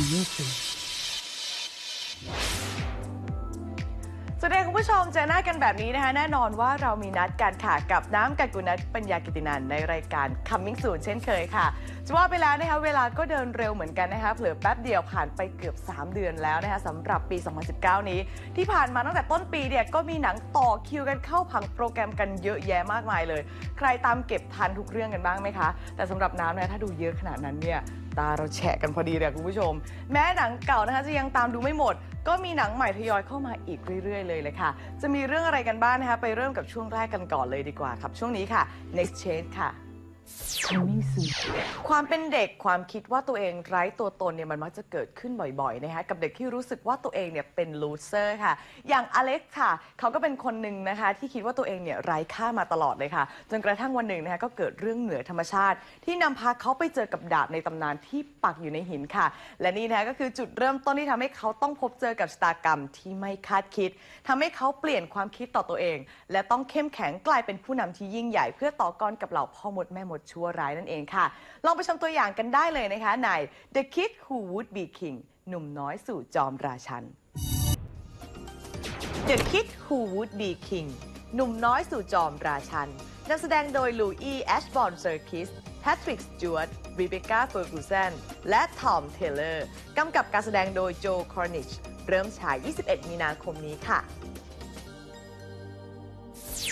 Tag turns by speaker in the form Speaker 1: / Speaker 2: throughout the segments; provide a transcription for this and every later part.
Speaker 1: coming soon
Speaker 2: สวัสดีคุณผู้ชมเจอหน้ากันแบบนี้นะคะแน่นอนว่าเรามีนัดกันค่ะกับน้ำกักุนัทปัญญากิตินันในรายการ Coming Soon เช่นเคยค่ะจะว่าไปแล้วนะคะเวลาก็เดินเร็วเหมือนกันนะคะเผลอแป๊บเดียวผ่านไปเกือบ 3 เดือนแล้วนะคะสำหรับปี 2019 นี้ ที่ผ่านมาตั้งแต่ต้นปีเนี่ยก็มีหนังต่อคิวกันเข้าผังโปรแกรมกันเยอะแยะมากมายเลย ใครตามเก็บทันทุกเรื่องกันบ้างไหมคะ แต่สำหรับน้ำเนี่ยถ้าดูเยอะขนาดนั้นเนี่ยตาเราแฉะกันพอดีเลยคุณผู้ชม แม้หนังเก่านะคะจะยังตามดูไม่หมด ก็มีหนังใหม่ทยอยเข้ามาอีกเรื่อยๆ เลยเลยค่ะ จะมีเรื่องอะไรกันบ้างนะคะ ไปเริ่มกับช่วงแรกกันก่อนเลยดีกว่าครับ ช่วงนี้ค่ะ next change ค่ะ ความเป็นเด็กความคิดว่าตัวเองไร้ตัวตนเนี่ยมันมักจะเกิดขึ้นบ่อยๆนะคะกับเด็กที่รู้สึกว่าตัวเองเนี่ยเป็นลูเซอร์ค่ะ อย่างอเล็กซ์ค่ะเขาก็เป็นคนหนึ่งนะคะ ที่คิดว่าตัวเองเนี่ยไร้ค่ามาตลอดเลยค่ะ จนกระทั่งวันหนึ่งนะคะก็เกิดเรื่องเหนือธรรมชาติ ที่นำพาเขาไปเจอกับดาบในตำนานที่ปักอยู่ในหินค่ะ และนี่นะคะก็คือจุดเริ่มต้นที่ทำให้เขาต้องพบเจอกับชะตากรรมที่ไม่คาดคิดทำให้เขาเปลี่ยนความคิดต่อตัวเอง และต้องเข้มแข็งกลายเป็นผู้นำที่ยิ่งใหญ่ เพื่อต่อกรกับเหล่าพ่อมดแม่มดชั่วร้ายนั่นเองค่ะ ลองไปชมตัวอย่างกันได้เลยนะคะใน The Kid Who Would Be King หนุ่มน้อยสู่จอมราชัน The Kid Who Would Be King หนุ่มน้อยสู่จอมราชันนักแสดงโดยลูอีแอชบอนเซอร์คิสแพทริกสจวตรีเบคก้าเฟอร์กูสันและทอมเทเลอร์กำกับการแสดงโดยโจคอร์นิช เริ่มฉาย 21 มีนาคมนี้ค่ะ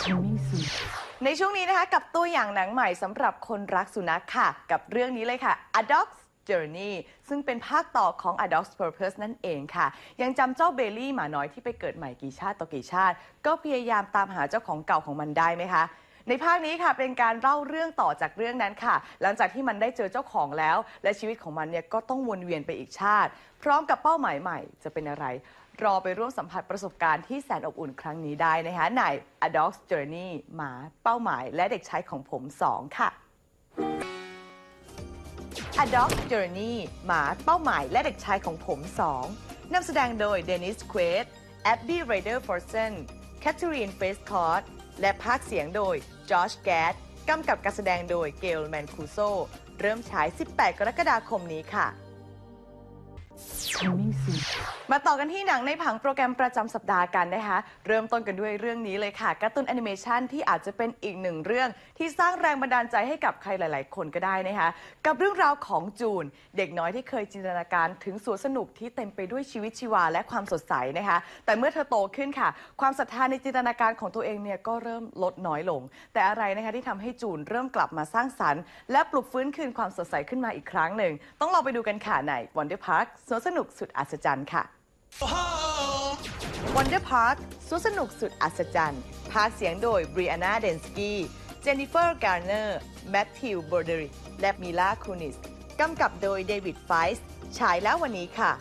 Speaker 1: coming soon
Speaker 2: ในช่วงนี้นะคะ กับตัวอย่างหนังใหม่สำหรับคนรักสุนัขค่ะ กับเรื่องนี้เลยค่ะ A Dog's Journey ซึ่งเป็นภาคต่อของ A Dog's Purpose นั่นเองค่ะ ยังจำเจ้าเบลลี่หมาน้อยที่ไปเกิดใหม่กี่ชาติต่อกี่ชาติ ก็พยายามตามหาเจ้าของเก่าของมันได้ไหมคะในภาคนี้ค่ะเป็นการเล่าเรื่องต่อจากเรื่องนั้นค่ะ หลังจากที่มันได้เจอเจ้าของแล้ว และชีวิตของมันเนี่ยก็ต้องวนเวียนไปอีกชาติ พร้อมกับเป้าหมายใหม่จะเป็นอะไร รอไปร่วมสัมผัสประสบการณ์ที่แสนอบอุ่นครั้งนี้ได้นะคะใน A Dog's Journey หมาเป้าหมาย และเด็กชายของผม 2 ค่ะ A Dog's Journey หมาเป้าหมาย และเด็กชายของผม 2นำแสดงโดยเดนิสเควดแอบบี้ไรเดอร์ฟอร์เซนแคทเธอรีนเฟสคอร์ดและภาคเสียงโดยจอชแกดกำกับการแสดงโดยเกลแมนคูโซเริ่มฉาย 18 กรกฎาคมนี้ค่ะ
Speaker 1: coming soon
Speaker 2: มาต่อกันที่หนังในผังโปรแกรมประจำสัปดาห์กันนะคะ เริ่มต้นกันด้วยเรื่องนี้เลยค่ะการ์ตูนแอนิเมชันที่อาจจะเป็นอีกหนึ่งเรื่อง ที่สร้างแรงบันดาลใจให้กับใครหลาย ๆ คนก็ได้นะคะ กับเรื่องราวของจูน เด็กน้อยที่เคยจินตนาการถึงสวนสนุกที่เต็มไปด้วยชีวิตชีวาและความสดใสนะคะ แต่เมื่อเธอโตขึ้นค่ะ ความศรัทธาในจินตนาการของตัวเองเนี่ยก็เริ่มลดน้อยลง แต่อะไรนะคะที่ทำให้จูนเริ่มกลับมาสร้างสรรค์ และปลุกฟื้นคืนความสดใสขึ้นมาอีกครั้งหนึ่งต้องลองไปดูกันค่ะใน Wonder Park สวนสนุกสุดอัศจรรย์ค่ะ Wonder Park สวนสนุกสุดอัศจรรย์ภาคเสียงโดย Brianna Densky เจนนิเฟอร์การ์เนอร์แมทธิวบอร์เดริกและมิลาคูนิสกำกับโดยเดวิดไฟส์ฉายแล้ววันนี้ค่ะ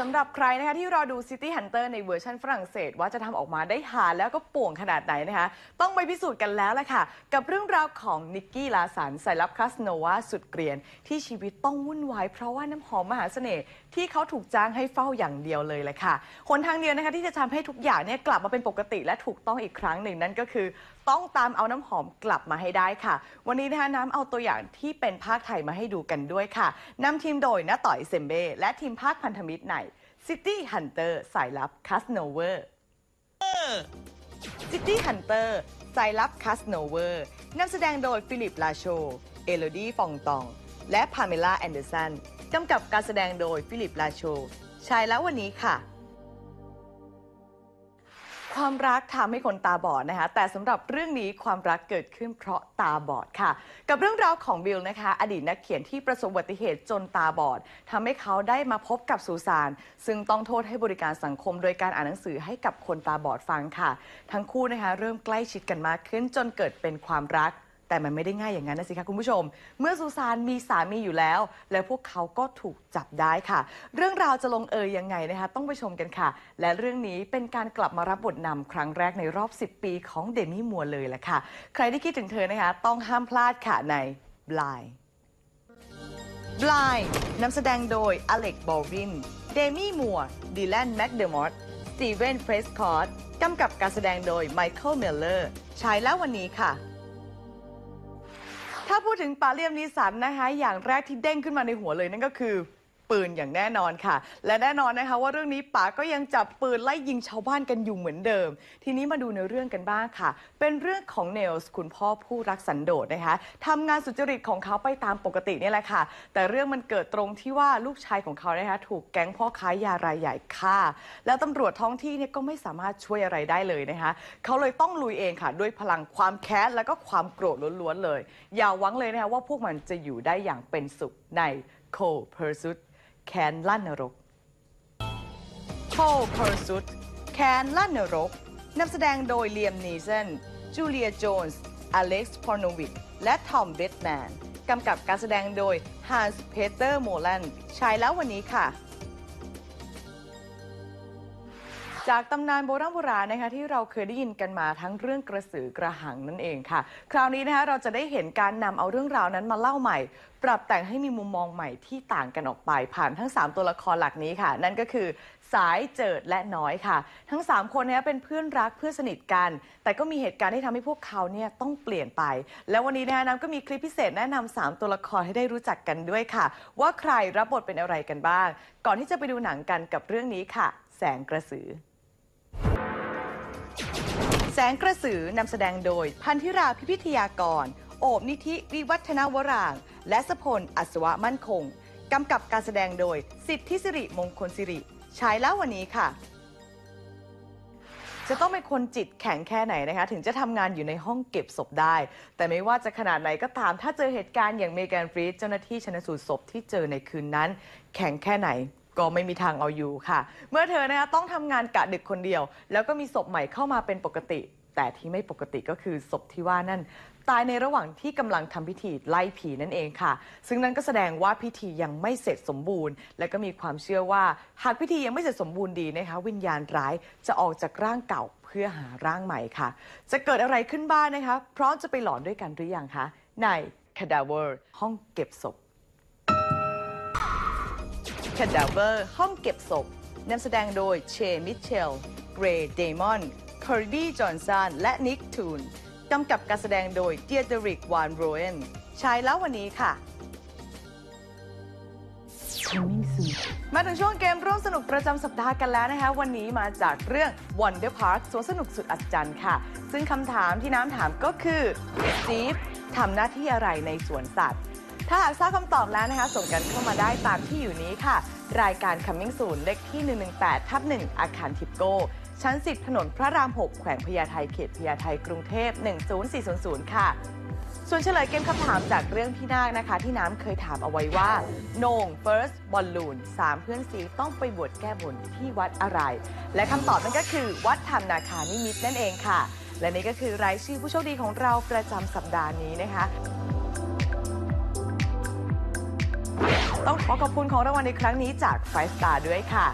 Speaker 2: สำหรับใครนะคะที่รอดู City Hunter ในเวอร์ชันฝรั่งเศส ว่าจะทำออกมาได้หาแล้วก็ป่วงขนาดไหนนะคะ ต้องไปพิสูจน์กันแล้วแหละค่ะ กับเรื่องราวของนิกกี้ลาสันสายลับคาสโนวาสุดเกรียน ที่ชีวิตต้องวุ่นวายเพราะว่าน้ำหอมมหาเสน่ห์ที่เขาถูกจ้างให้เฝ้าอย่างเดียวเลยแหละค่ะหนทางเดียวนะคะที่จะทำให้ทุกอย่างเนี่ยกลับมาเป็นปกติและถูกต้องอีกครั้งหนึ่งนั่นก็คือ ต้องตามเอาน้ำหอมกลับมาให้ได้ค่ะ วันนี้นะคะน้ำเอาตัวอย่างที่เป็นภาคไทยมาให้ดูกันด้วยค่ะนำทีมโดยน้าต่อยเซมเบ้และทีมภาคพันธมิตรใน City Hunter สายลับ c a s n o v e r City Hunter สายลับ c a s n o v e r นำแสดงโดยฟิลิป ลาโช เอโลดี้ฟองตอง และพาเมล่าแอนเดอร์สันกำกับการแสดงโดยฟิลิป ลาโช ชายแล้ววันนี้ค่ะ ความรักทำให้คนตาบอดนะคะ แต่สำหรับเรื่องนี้ความรักเกิดขึ้นเพราะตาบอดค่ะ กับเรื่องราวของบิลนะคะ อดีตนักเขียนที่ประสบอุบัติเหตุจนตาบอดทำให้เขาได้มาพบกับสุสาน ซึ่งต้องโทษให้บริการสังคม โดยการอ่านหนังสือให้กับคนตาบอดฟังค่ะ ทั้งคู่นะคะเริ่มใกล้ชิดกันมากขึ้นจนเกิดเป็นความรัก แต่มันไม่ได้ง่ายอย่างนั้นนะสิคะคุณผู้ชม เมื่อซูซานมีสามีอยู่แล้ว แล้วพวกเขาก็ถูกจับได้ค่ะ เรื่องราวจะลงเอยยังไงนะคะ ต้องไปชมกันค่ะ และเรื่องนี้เป็นการกลับมารับบทนำครั้งแรกในรอบ 10 ปีของเดมี่มัวร์เลยแหละค่ะ ใครที่คิดถึงเธอนะคะ ต้องห้ามพลาดค่ะใน Blind Blind นำแสดงโดยอเล็กบอลวิน เดมี่มัวร์ดิแลนแมคเดอร์มอตสตีเวนเพรสคอร์ตกำกับการแสดงโดยไมเคิลเมลเลอร์ฉายแล้ววันนี้ค่ะ ถ้าพูดถึงปาเลียมนิสันนะคะ อย่างแรกที่เด้งขึ้นมาในหัวเลยนั่นก็คือ ปืนอย่างแน่นอนค่ะ และแน่นอนนะคะว่าเรื่องนี้ป๋าก็ยังจับปืนไล่ยิงชาวบ้านกันอยู่เหมือนเดิม ทีนี้มาดูในเรื่องกันบ้างค่ะ เป็นเรื่องของเนลส์คุณพ่อผู้รักสันโดษนะคะทำงานสุจริตของเขาไปตามปกตินี่แหละค่ะ แต่เรื่องมันเกิดตรงที่ว่าลูกชายของเขานะคะถูกแก๊งพ่อค้ายารายใหญ่ฆ่า แล้วตำรวจท้องที่เนี่ยก็ไม่สามารถช่วยอะไรได้เลยนะคะเขาเลยต้องลุยเองค่ะ ด้วยพลังความแค้นแล้วก็ความโกรธล้วนๆเลย อย่าหวังเลยนะคะว่าพวกมันจะอยู่ได้อย่างเป็นสุขใน Cold Pursuit แค้นลั่นนรก Cold Pursuit แค้นลั่นนรกนำแสดงโดยเลียมนีเซนจูเลียโจนส์อเล็กซ์พอร์โนวิกและทอมเบตแมนกำกับการแสดงโดยฮันส์เพเตอร์โมแลนฉายแล้ววันนี้ค่ะ จากตำนานโบราณโบราณนะคะที่เราเคยได้ยินกันมาทั้งเรื่องกระสือกระหังนั่นเองค่ะ คราวนี้นะคะเราจะได้เห็นการนำเอาเรื่องราวนั้นมาเล่าใหม่ ปรับแต่งให้มีมุมมองใหม่ที่ต่างกันออกไปผ่านทั้ง 3 ตัวละครหลักนี้ค่ะ นั่นก็คือสายเจิดและน้อยค่ะ ทั้ง 3 คนนี้เป็นเพื่อนรักเพื่อนสนิทกัน แต่ก็มีเหตุการณ์ที่ทำให้พวกเขาเนี่ยต้องเปลี่ยนไป แล้ววันนี้นะคะน้ำก็มีคลิปพิเศษแนะนำ3ตัวละครให้ได้รู้จักกันด้วยค่ะ ว่าใครรับบทเป็นอะไรกันบ้าง ก่อนที่จะไปดูหนังกันกับเรื่องนี้ค่ะ แสงกระสือ สงกระสือนำแสดงโดยพันธิราพิพิทยากร โอบนิธิวิวัฒนวราง และสพลอัศวะมั่นคง กำกับการแสดงโดย สิทธิสิริมงคลสิริฉายแล้ววันนี้ค่ะ จะต้องเป็นคนจิตแข็งแค่ไหนนะคะ ถึงจะทำงานอยู่ในห้องเก็บศพได้ แต่ไม่ว่าจะขนาดไหนก็ตาม ถ้าเจอเหตุการณ์อย่างเมแกนฟรีดเจ้าหน้าที่ชนสูตรศพที่เจอในคืนนั้น แข็งแค่ไหน ก็ไม่มีทางเอาอยู่ค่ะ เมื่อเธอนะคะต้องทำงานกะดึกคนเดียว แล้วก็มีศพใหม่เข้ามาเป็นปกติ แต่ที่ไม่ปกติก็คือศพที่ว่านั่น ตายในระหว่างที่กำลังทำพิธีไล่ผีนั่นเองค่ะ ซึ่งนั่นก็แสดงว่าพิธียังไม่เสร็จสมบูรณ์ และก็มีความเชื่อว่า หากพิธียังไม่เสร็จสมบูรณ์ดีนะคะ วิญญาณร้ายจะออกจากร่างเก่าเพื่อหาร่างใหม่ค่ะ จะเกิดอะไรขึ้นบ้างนะคะพร้อมจะไปหลอนด้วยกันหรือยังคะใน Cadaver ห้องเก็บศพ Cadaver ห้องเก็บศพนำแสดงโดยเชมิเชล เกรย์เดมอนคอร์บี้จอห์นสันและนิกทูนกำกับการแสดงโดยเดียเดริกวานโรเอนฉายแล้ววันนี้ค่ะ
Speaker 1: Coming soon
Speaker 2: มาถึงช่วงเกมร่วมสนุกประจำสัปดาห์กันแล้วนะคะ วันนี้มาจากเรื่อง Wonder Park สวนสนุกสุดอัศจรรย์ค่ะ ซึ่งคำถามที่น้ำถามก็คือสตีฟทำหน้าที่อะไรในสวนสัตว์ ถ้าหากทราบคำตอบแล้วนะคะ ส่งกันเข้ามาได้ตามที่อยู่นี้ค่ะ รายการ Coming Soon เลขที่ 118ทับ1อาคารทิปโก้ ชั้น 10 ถนนพระราม 6 แขวงพญาไทเขตพญาไทกรุงเทพ 10400 ค่ะ ส่วนเฉลยเกมคำถามจากเรื่องพี่นาคนะคะ ที่น้ำเคยถามเอาไว้ว่าโหนง first บอลลูนสามเพื่อนซีต้องไปบวชแก้บนที่วัดอะไร และคำตอบนั่นก็คือ วัดธรรมนาคานิมิตรนั่นเองค่ะ และนี่ก็คือรายชื่อผู้โชคดีของเราประจำสัปดาห์นี้นะคะ ต้องขอขอบคุณของรางวัลในครั้งนี้จาก Five Star ด้วยค่ะ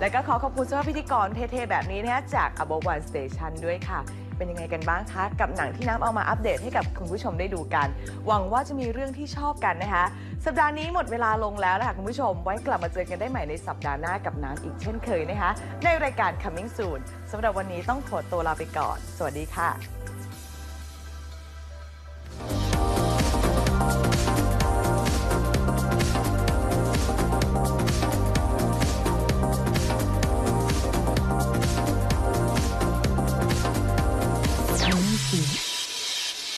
Speaker 2: และก็ขอขอบคุณสำหรับพิธีกรเท่ๆแบบนี้นะคะจาก Above One Station ด้วยค่ะ เป็นยังไงกันบ้างคะ กับหนังที่น้ำเอามาอัปเดตให้กับคุณผู้ชมได้ดูกัน หวังว่าจะมีเรื่องที่ชอบกันนะคะ สัปดาห์นี้หมดเวลาลงแล้วนะคะคุณผู้ชม ไว้กลับมาเจอกันได้ใหม่ในสัปดาห์หน้ากับน้ำอีกเช่นเคยนะคะ ในรายการ Coming Soon สำหรับวันนี้ต้องขอตัวลาไปก่อน สวัสดีค่ะ